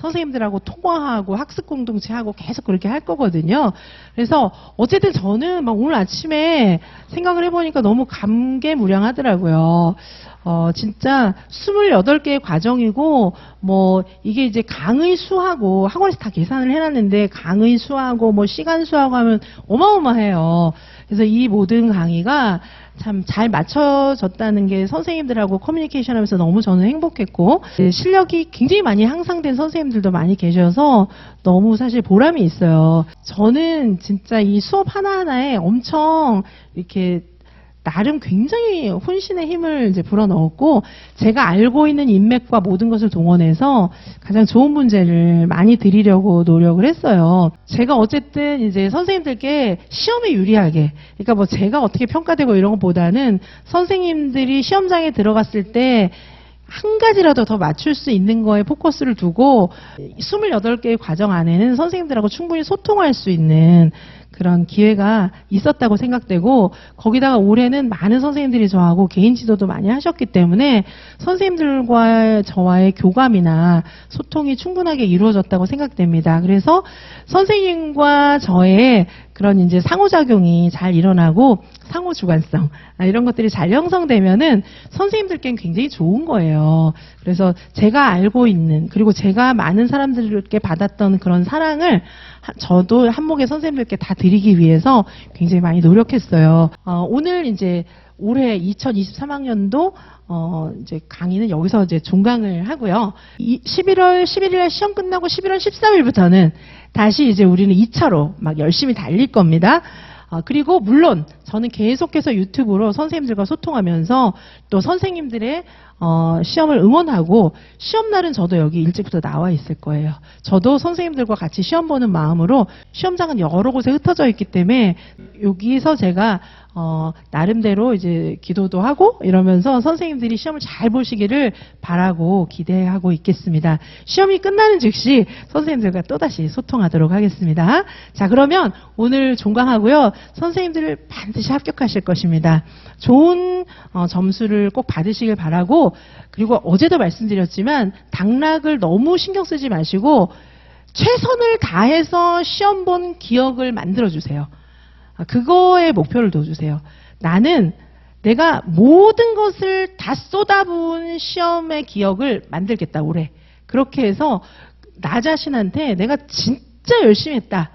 선생님들하고 통화하고 학습 공동체하고 계속 그렇게 할 거거든요. 그래서 어쨌든 저는 막 오늘 아침에 생각을 해보니까 너무 감개무량하더라고요. 어, 진짜 28개의 과정이고, 뭐, 이게 이제 강의 수하고, 학원에서 다 계산을 해놨는데, 강의 수하고, 뭐, 시간 수하고 하면 어마어마해요. 그래서 이 모든 강의가 참 잘 맞춰졌다는 게 선생님들하고 커뮤니케이션 하면서 너무 저는 행복했고, 네, 실력이 굉장히 많이 향상된 선생님들도 많이 계셔서 너무 사실 보람이 있어요. 저는 진짜 이 수업 하나하나에 엄청 이렇게 나름 굉장히 혼신의 힘을 이제 불어넣었고 제가 알고 있는 인맥과 모든 것을 동원해서 가장 좋은 문제를 많이 드리려고 노력을 했어요. 제가 어쨌든 이제 선생님들께 시험에 유리하게 그러니까 뭐 제가 어떻게 평가되고 이런 것보다는 선생님들이 시험장에 들어갔을 때 한 가지라도 더 맞출 수 있는 거에 포커스를 두고 28개의 과정 안에는 선생님들하고 충분히 소통할 수 있는 그런 기회가 있었다고 생각되고 거기다가 올해는 많은 선생님들이 저하고 개인 지도도 많이 하셨기 때문에 선생님들과 저와의 교감이나 소통이 충분하게 이루어졌다고 생각됩니다. 그래서 선생님과 저의 그런 이제 상호작용이 잘 일어나고 상호 주관성 아, 이런 것들이 잘 형성되면은 선생님들께는 굉장히 좋은 거예요. 그래서 제가 알고 있는 그리고 제가 많은 사람들께 받았던 그런 사랑을 하- 저도 한목의 선생님들께 다 드리 기 위해서 굉장히 많이 노력했어요. 어, 오늘 이제 올해 2023학년도 어, 이제 강의는 여기서 이제 종강을 하고요. 이 11월 11일 시험 끝나고 11월 13일부터는 다시 이제 우리는 2차로 막 열심히 달릴 겁니다. 어, 그리고 물론 저는 계속해서 유튜브로 선생님들과 소통하면서 또 선생님들의 어, 시험을 응원하고 시험 날은 저도 여기 일찍부터 나와 있을 거예요. 저도 선생님들과 같이 시험 보는 마음으로 시험장은 여러 곳에 흩어져 있기 때문에 여기서 제가 어, 나름대로 이제 기도도 하고 이러면서 선생님들이 시험을 잘 보시기를 바라고 기대하고 있겠습니다. 시험이 끝나는 즉시 선생님들과 또다시 소통하도록 하겠습니다. 자, 그러면 오늘 종강하고요. 선생님들 반드시 합격하실 것입니다. 좋은 어, 점수를 꼭 받으시길 바라고 그리고 어제도 말씀드렸지만 당락을 너무 신경 쓰지 마시고 최선을 다해서 시험 본 기억을 만들어 주세요. 아, 그거에 목표를 둬주세요. 나는 내가 모든 것을 다 쏟아부은 시험의 기억을 만들겠다, 올해. 그렇게 해서 나 자신한테 내가 진짜 열심히 했다.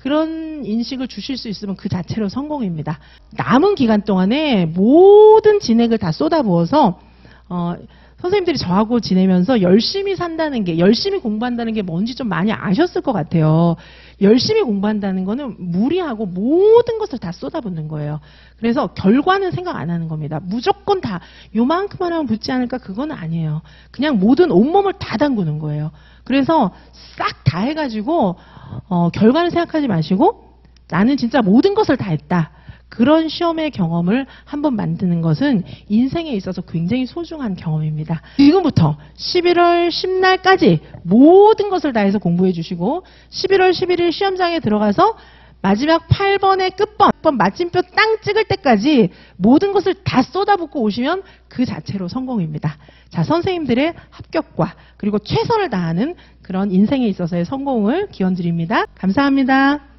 그런 인식을 주실 수 있으면 그 자체로 성공입니다. 남은 기간 동안에 모든 진액을 다 쏟아부어서 어, 선생님들이 저하고 지내면서 열심히 산다는 게, 열심히 공부한다는 게 뭔지 좀 많이 아셨을 것 같아요. 열심히 공부한다는 거는 무리하고 모든 것을 다 쏟아붓는 거예요. 그래서 결과는 생각 안 하는 겁니다. 무조건 다 요만큼만 하면 붙지 않을까 그건 아니에요. 그냥 모든 온몸을 다 담그는 거예요. 그래서 싹 다 해가지고 어, 결과는 생각하지 마시고 나는 진짜 모든 것을 다 했다. 그런 시험의 경험을 한번 만드는 것은 인생에 있어서 굉장히 소중한 경험입니다. 지금부터 11월 10날까지 모든 것을 다해서 공부해 주시고 11월 11일 시험장에 들어가서 마지막 8번의 끝번, 8번 마침표 땅 찍을 때까지 모든 것을 다 쏟아붓고 오시면 그 자체로 성공입니다. 자, 선생님들의 합격과 그리고 최선을 다하는 그런 인생에 있어서의 성공을 기원 드립니다. 감사합니다.